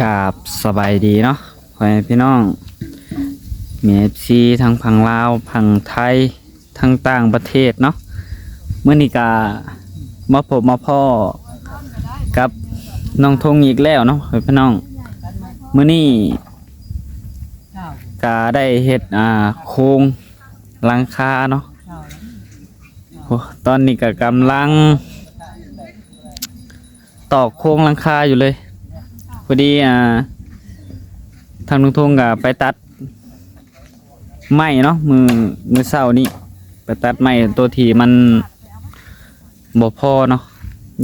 กราบสบายดีเนาะพ่อแม่พี่น้องเมียซีทั้งพังลาวพังไทยทั้งต่างประเทศเนาะเมื่อนี้กามาพบมาพ่อกับน้องทงอีกแล้วเนาะพ่อพี่น้องเมื่อนี้กาได้เฮ็ดอ่าโครงลังคาเนาะโอ้ตอนนี้ก็กำลังตอกโครงลังคาอยู่เลย อดีอ่าทางลุงทงกับไปตัดไม้เนาะมือมือเศร้านี้ไปตัดไม้ตัวทีมันบ่พอเนาะ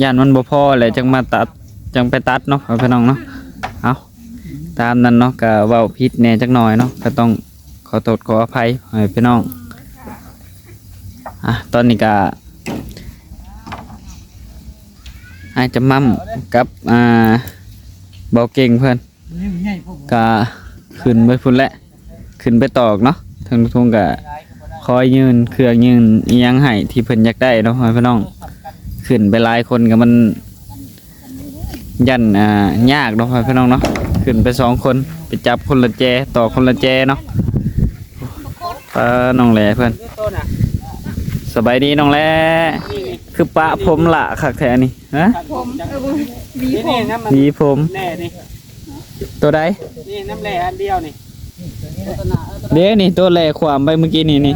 ย่านมันบ่พอเลยจังมาตัดจังไปตัดเนาะเอาพี่น้องเนาะเอาตามนั้นเนาะก็เว้าผิดแน่จักหน่อยเนาะก็ต้องขอโทษขออภัยให้พี่น้องอะตอนนี้ก็อาจจะมั่มกับอ่า เบาเก่งเพื่อนก็ขึ้นไปพุ่นแหละ ขึ้นไปตอกเนาะทางทุ่งก็คอยยืนเครื่องยืนอียังให้ที่เพิ่นอยากได้เนาะพี่น้อง ขึ้นไปหลายคนก็มัน ยันอ่ายากเนาะพี่น้องเนาะขึ้นไปสองคนไปจับคนละแจต่อคนละแจเนาะปาน้องแหล่เพื่อนสบายดีน้องแหล่คือปะผมละคักแท้นี่ฮะ ผมเออวีผนี่มน้ำมันมีผมแน่นี่ตัวใดนี่น้ำแร่อันเดียวนี่เดี๋ยวนี่ตัวแรกความไปเมื่อกี้นี่นี่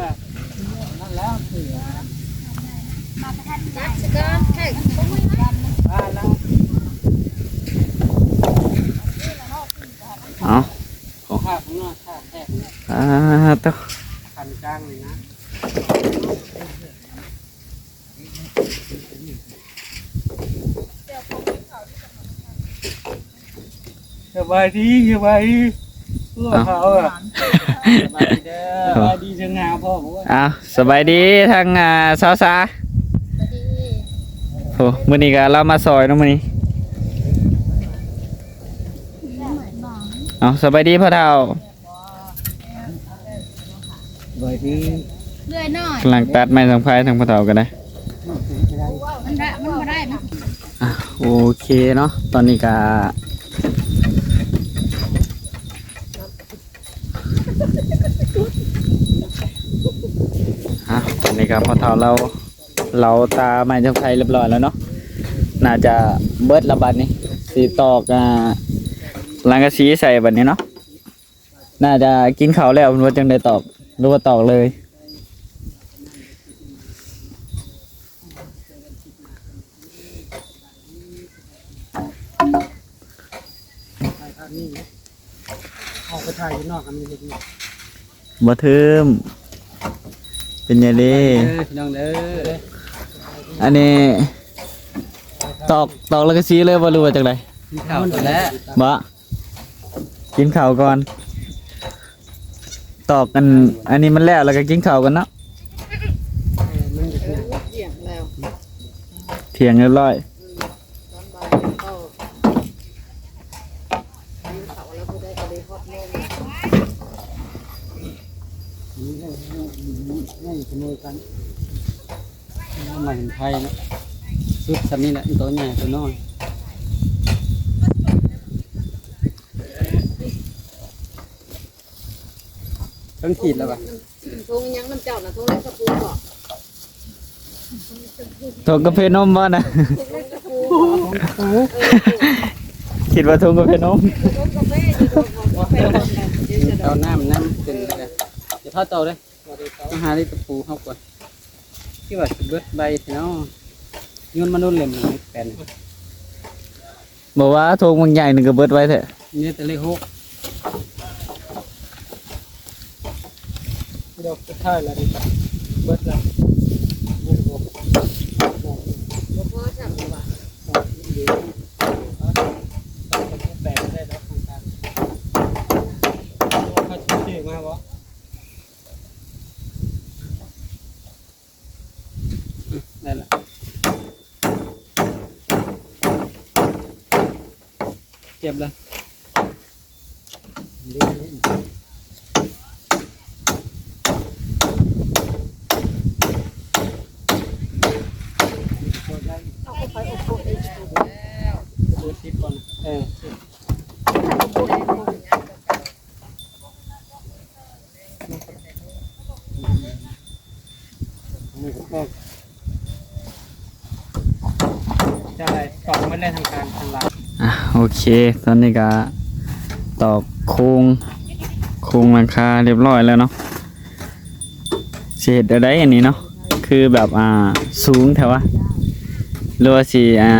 อ่าแล้วเอาข้าของนอกข้าแท้อ่าตัวคันกลางนี่นะ บายดีสบายดีตัวเขาอะสบายดีเด้อสบายดีเชิงงาพ่อผมว่าเอาสบายดีทางอ่าสาวสาโอ้มื้อนี้ก็เรามาซอยเนาะมื้อนี้เอาสบายดีพ่อเฒ่าสบายดีเลื่อยหน่อยกำลังตัดไม้ทางพายทางพ่อเฒ่ากันได้มันได้มันบ่ได้มันอะโอเคเนาะตอนนี้ก็ อะตอนนี้ก็พ่อเฒ่าเราเราตาไม้ทางพายเรียบร้อยแล้วเนาะน่าจะเบิดละบัดนี้สีตอกอ่าลังกะสีใส่บัดนี้เนาะน่าจะกินข้าวแล้วมันว่าจังได้ตอกหรือว่าตอกเลยออกไปถ่ายอยู่นอกกันมีเด็กนี่บ่เทิม เป็นไงเด้เด้อพี่น้องเด้ออันนี้ตอกตอกแล้วก็ซีเลยบ่รู้ว่าจังไดมีข้าวแล้วบ่กินข้าวก่อน ตอกกัน อันนี้มันแล้วแล้วก็กินข้าวกันเนาะมันจะเป็นเสียงแล้วเที่ยงเรียบร้อย นี่ขโมยกันเอามาเห็นไทยนะ สุดสำนี้แหละตัวใหญ่ตัวน้อยต้องขีดแล้วป่ะทงยังน้ำเจ้าน่ะทงเล็กกระปูบ่ทงกาแฟนมบ่นะทงเล็กกระปูบ่คิดว่าทงกาแฟนมทงกาแฟอยู่ทงกาแฟนั่นแหละเดี๋ยวจะเอาน้ำน้ำขึ้นเลยกันเดี๋ยวทอดเตาเลยมาหาที่ตะปูเข้าก่อนที่ว่าสิเบิดใบเนาะ ยนต์มาโดนเล่มหนึ่งแผ่นบอกว่าทงบางใหญ่หนึงก็เบิดไว้แท้นี่แต่เลขหกดอกสุดท้ายแล้วดิเบิดแล้ว็บเลยเช่จะอะไรตอกไม่ได้ทำการทำลาย โอเค ตอนนี้ก็ตอกโครงโครงหลังคาเรียบร้อยแล้วเนาะสิเฮ็ดอะไรอันนี้เนาะคือแบบอ่าสูงแถวะหรือว่าสิอ่า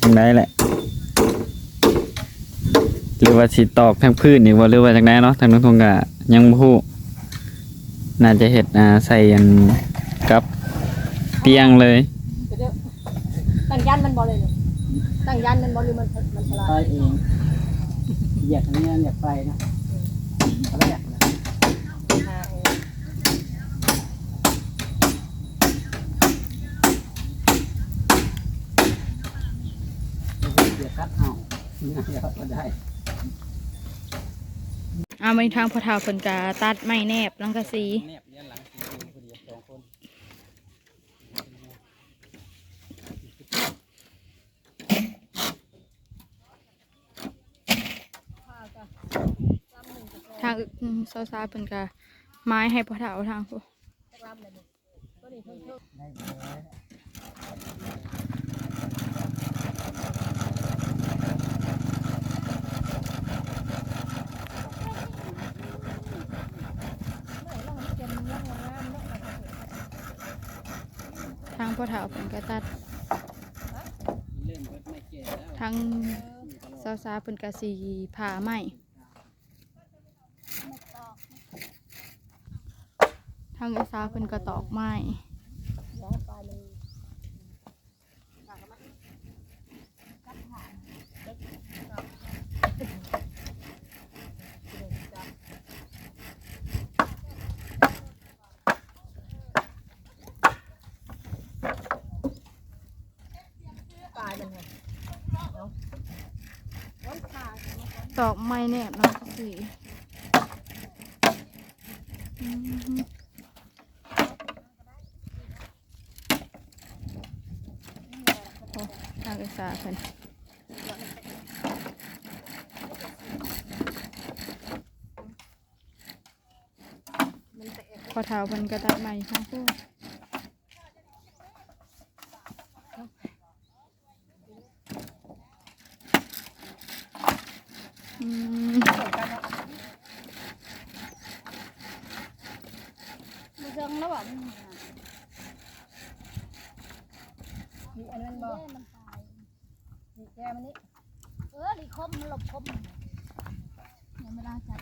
จังไดแหละหรือว่าสิตอกทั้งพื้นนี่ว่าหรือว่าจังไดเนาะทางน้องทงก็ยังบ่ฮู้น่าจะเฮ็ดอ่าใส่อันกับเตียงเลยตังยันมันบ่เลย ตั้งยันมันบ่หรือมันมันพลาไปเองอยากอันนี้อยากไปนะอะไรอยากนะเดี๋ยวคัดเอาเดี๋ยวก็ได้เอาไปทางพอเท่าเพิ่นกะตัดไม้แนบหลังกะสี แนบเลี้ยงหลังสี่คนพอดีสองคน ทาซาเพิ่นกะไม้ให้พอเท่าทางผู้ทางพอเท่าเพิ่นกะตัดเริ่มเบิดไม่เก่แล้วทางซาวๆเพิ่นกะสีผ่าไม้างไอ้สาวเพิ่นกะตอกไม้ตายมันเนี่ยตอกไม้แนบหลังกะสีอือฮึโอ้ทางไอ้สาวเพิ่น พ อเท้ามันก็ตัดใหม่ค่ะม มันเจิงแล้วบ่มันมีอันนั้นบ่มีแกมันนี่เออดีคมมันหลบคมยังไม่ได้จัด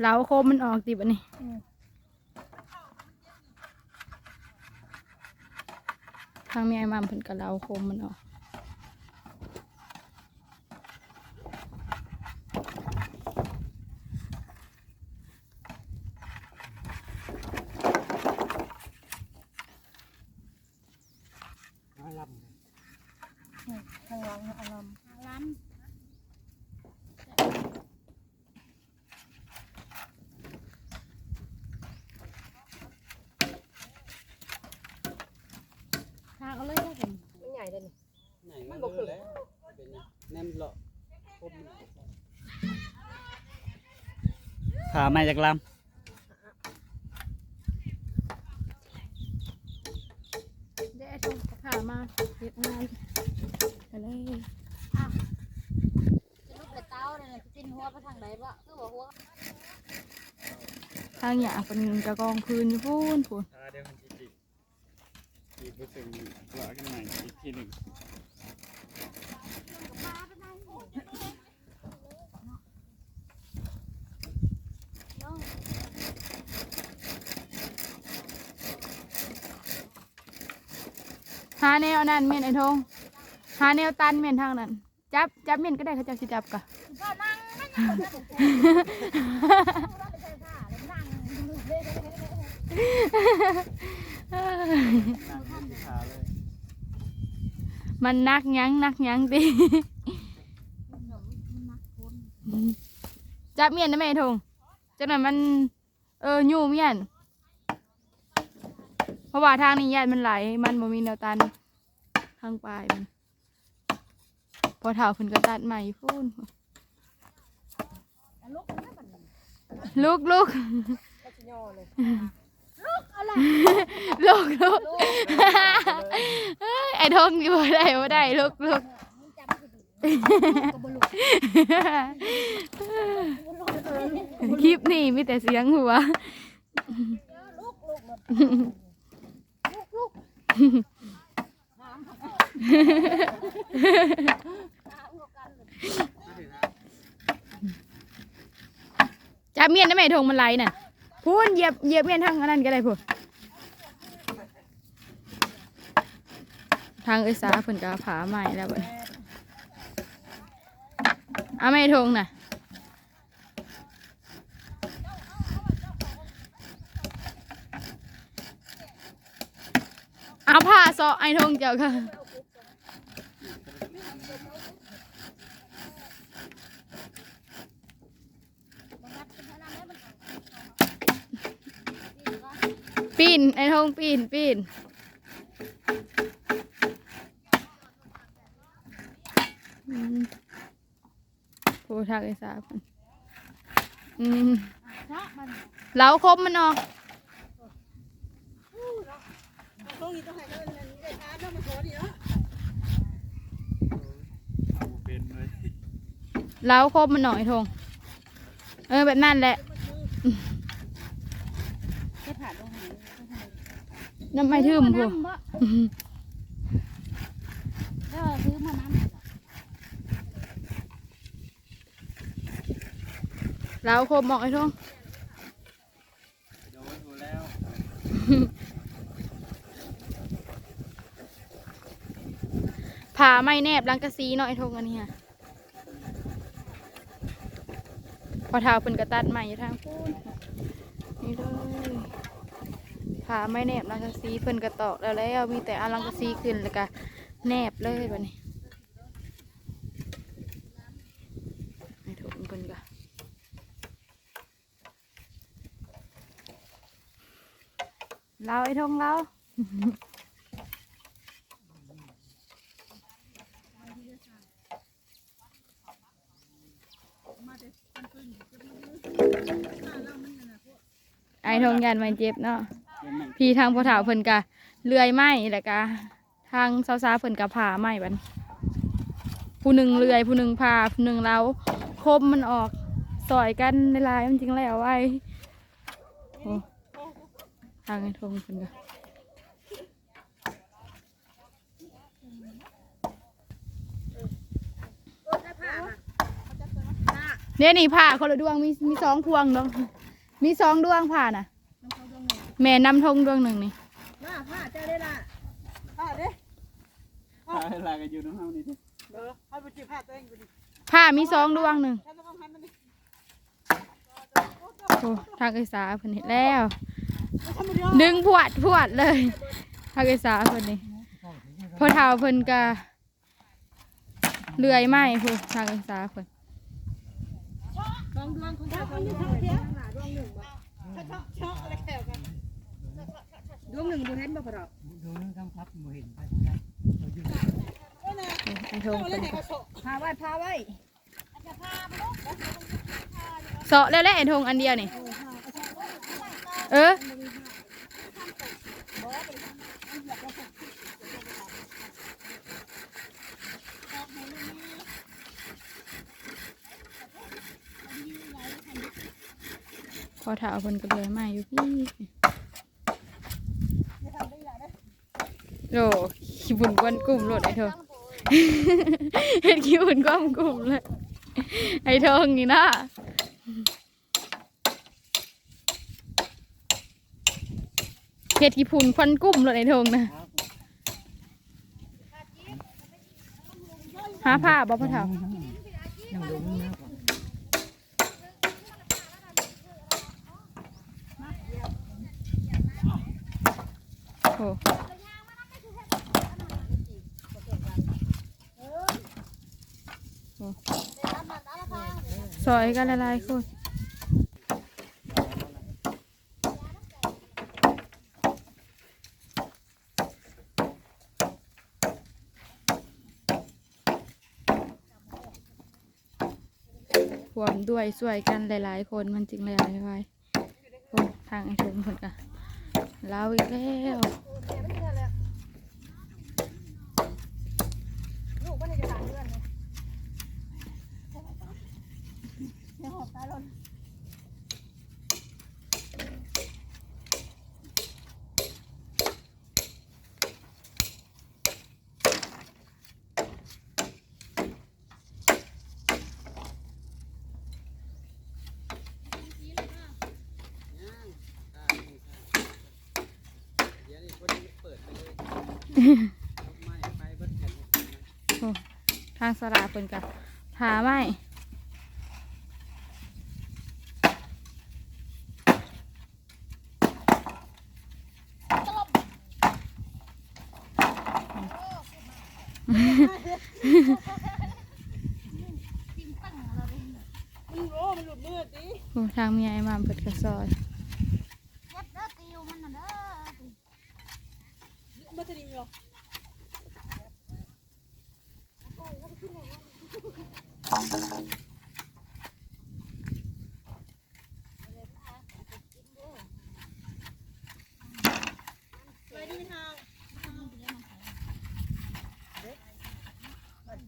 เหลาโคมมันออกติบอันนี้ทางแม่มัมเพิ่นกับเหลาโคมมันออก น้อยล ข้างหลังอารมณ์ล้ำทางเอาเลยได้กันมันใหญ่เลยนี่ำมันบ่ขึ้นแล้วเป็นยังแนมเลาะคมผ่าไม้จากลเด้ชงผ่ามาเฮ็ดงานไปเลยลูกกระเต้าเนี่ยกินหัวไปทางไหนบ่คือว่าหัวทางหยาเป็นกระกองคืนอยู่พูนพูน เดี๋ยวมันจะจิกจิกไปถึงตัวกันใหม่อีก ทีหนึ่งหาแนวนั่นเมียนไอ้ทงหาแนวตันเมียนทางนั้น จับจับเมียนก็ได้เขาเจะสิจับกะ มันนักยั้งนักยั้งดิจับเมียนนะแม่ทงจังนั้นมัน เออยู่เมียน เพราะว่าทางนี้ญาติมันไหล มันบ่มีแนวตัน ทางปลายมัน พอเท่าเพิ่นก็ตัดใหม่พูนลุกลูก ลูกลูกลูกเอ้ยไอ้ทงอยู่บ่ได้บ่ได้ลูกลูกมึงจำสิดีก็บ่ลุกคลิปนี้มีแต่เสียงหัวลุกลุกลุกลุกจับเมียนได้ไหมทงมันไหลน่ะพูนเหยียบเหยียบเมียนทางนนั้นก็ได้พูน ทางเอ้ยสาเพิ่นก็ผาใหม่แล้วบัดนี้เอาไม่ทงน่ะเอาผ้าซอไอ้ทงเจ้าค่ะปีนไอ้ทงปีนปีน อืมโพทางไอ้สาเพิ่นอืมเนาะมันเหลาคมมันเนาะต้องอีต้องให้มันได้ทานเนาะมันโหดีเนาะเป็นเลยเหลาคมมันหน่อยทง เออแบบนั้นแหละให้ผ่านลงหางน้ำไม่ทึมพูน้ำบ่เออซื้อมาน้ำ เหลาคมบอกไอ้ทงโดนถูแล้วผ่าไม่แนบลังกะซีเนาะไอ้ทงอันนี้ค่ะพอเท้าเพิ่นกระตัดใหม่ทางพูนนี่เลยผ่าไม่แนบลังกะซีเพิ่นกระตอกแล้วแล้วมีแต่อาลังกะซีขึ้นแล้วก็แนบเลยแบบนี้ไอ้ทงเพิ่นก็เราไอ้ ทงเราไอ้ทงยันไม่เจ็บเนาะพี่ทางพ่อเฒ่าเพิ่นกะเลื่อยไม้แล้วกะทางสาวๆเพิ่นกะผ่าไม้บัดนผู้หนึ่งเลื่อยผู้หนึ่งผ่าผู้หนึ่งเล้าคมมันออกสอยกันในลายมันจริงแล้วไว้โอ้ ทางไอ้ทงเพิ่นกะเนี่ยนี่ผ่าคนละดวงมีมีสองพวงเนาะมีสองดวงผ่าน่ะแม่นำทงดวงหนึ่งนี่มาผ้าเจ้าได้ละผ้าเด้ลากันอยู่น้องเฮานี่ดิเออให้ไปจีผ้าตัวเองไปดิผ้ามีสองดวงหนึ่งฉันต้องให้มันดิโอ้ทางไอสาเพิ่นเห็นแล้วไม่ทำไม่ได้ดึงพวดพวดเลยทางไอสาเพิ่นนี่พอเท้าเพิ่นกะเลื่อยไม้พูทางไอสาเพิ่นลองดวงของเจ้าคนนี้เท่าเทียมดวงหนึ่งบ่เชาะเชาะอะไรแถวกันดวงหนึ่งดูเห็นบ่พอเราดูนึงคำครับบ่เห็นไปเออนะไอทงเอาเลเพิ่ยนไหนเขาเชาะพาไว้พาไว้เสาะแล้วแหละไอทงอันเดียวนี่ เออ พอเท้าเพิ่นก็เลื่อยม้อยู่พี่โอ้ขี้บุญกวนกลุ่มโหลดไอทงเห็นขี้บุญกวนกลุ่มเลยไอทงนี่นะเห็ดขี้ผุนควันกุ้มเลยไอทงนะหาผ้าบ่พ่อเฒ่า ซอยกันหลายๆคนรวมด้วยสวยกันหลาย ๆ คนมันจริงหลายๆไว้ทางไอ้ถุงผลกันเล่าอีกแล้ว เดี๋ยวหอบตายแล้วเดี๋ยวนี้คนนี้เปิดไปเลยไม่ไปเบิดแผ่นโอ้ทางสลาเพิ่นกะหาไม้ ติมตั้งเราเลย มัน โอ้มันหลุดมือดิโอ้ทางเมียไอ้มามเพิ่นกะซอย เย็ดเด้อติวมันน่ะเด้อ มาจะดีเหรอ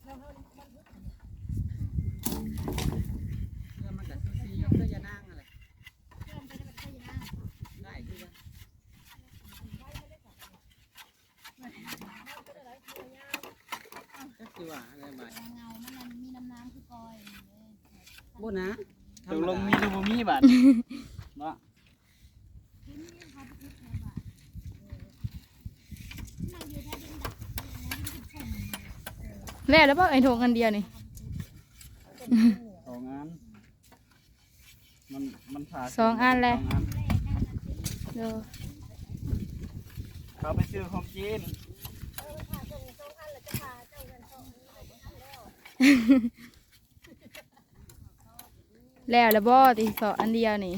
เพื่อมันกับซีซีเพื่อยานั่งอะไรได้คือกันก็ คือว่าอะไรมาเงามันน่ะมีน้ำน้ำคือกอยบุญนะตกลงมีหรือบ่มีบัดบ่แล้วแล้วบ่ไอ้โถงอันเดียวนี่สองอันมันมันผ่าสองอันเลยสองอันเด้อเขาไปซื้อของจีน แล้วแล้วบ่ติสองอันเดียวนี่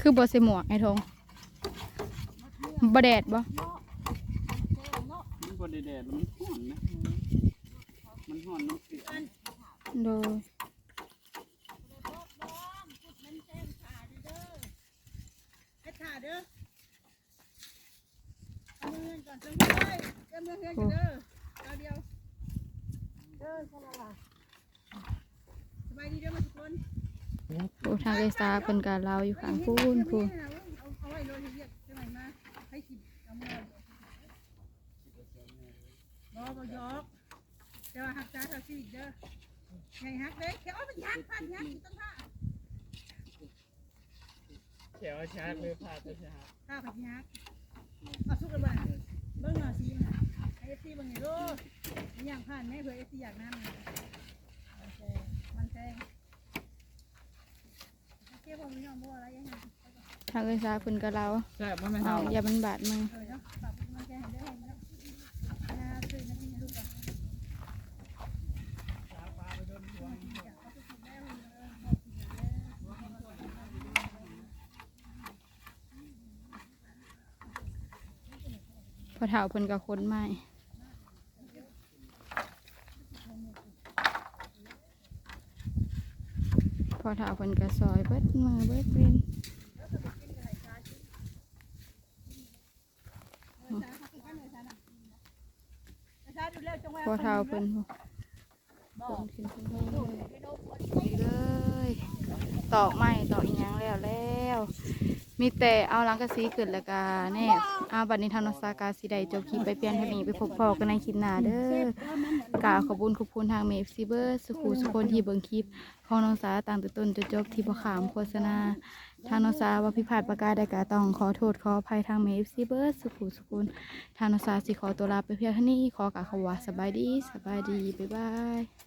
คือบ่ใส่หมวกไอ้ทง บ่แดดบ่มันบ่ได้แดดมันร้อนนะมันร้อนมันเสียโดยให้ถ่าเด้อเอามือก่อนจังเลยเจ้ามือเฮือนกันเด้อเอาเดียวเด้อใช่แล้วล่ะสบายดีเด้อมาทุกคนโอ้ทางไอ้สาเพิ่นก็ลาอยู่ข้างพูนพูน เอาเอาไว้โรยเรียกจังไหนมาให้กินเอามือ บ่บ่ยอกแต่ว่าหักษาเท่าชีวิตเด้อให้หักเด้อแค่เอาไปยักพันยักอีกตั้งห้าเขียวชาร์จเลยผ่าตัวชาร์จข้าวผัดยักเอาสุกระบาดเบิ่งหน่อยสิมันไอเอฟซีเบิ่งไงลูกมันย่างผ่านแม่เผื่อเอฟซีอยากนั่งมันแซงมันแซงเกี่ยวกับมีน้องบัวอะไรยังไงทางไอ้สาเพิ่นก็ลาวใช่บ่แม่นเอาเฮาอย่ามันบาดมือ เออเนาะปรับมันแซงให้ได้ให้มันนะซื้อน้ำกินลูกก่อน พอเฒ่าเพิ่นก็คนไม้พอเฒ่าเพิ่นก็ซอยเบิดมือเบิดเว้นชาดูแล้วจังหวะพอเฒ่าเพิ่นคนขึ้นเพิ่นเลยเลยตอกไม้ตอกอีหยังแล้วแล้ว มีแต่เอาหลังกระสีขึ้นแล้วก็แน่อาบัดนี้ทานสากาสีใดจบคลิปไปเปลี่ยนเทานี้ไปพบพอกันในคลิปหน้าเด้อกล่าวขอบคุญขอบคุณทางเมฟซีเบอร์สุขูสุคนที่เบิ่งคลิปของน้องสาต่ามแต่ต้นจนจบที่บ่ขามโฆษณา ทางนองสาว่าพิพาทประการใดก็ต้องขอโทษขออภัยทางเมฟซีเบอร์สุขูสุคนทางนองสาสิขอตัวลาไปเพียงเท่านี้ขอกาวคำว่าสบายดีสบายดีบ๊ายบาย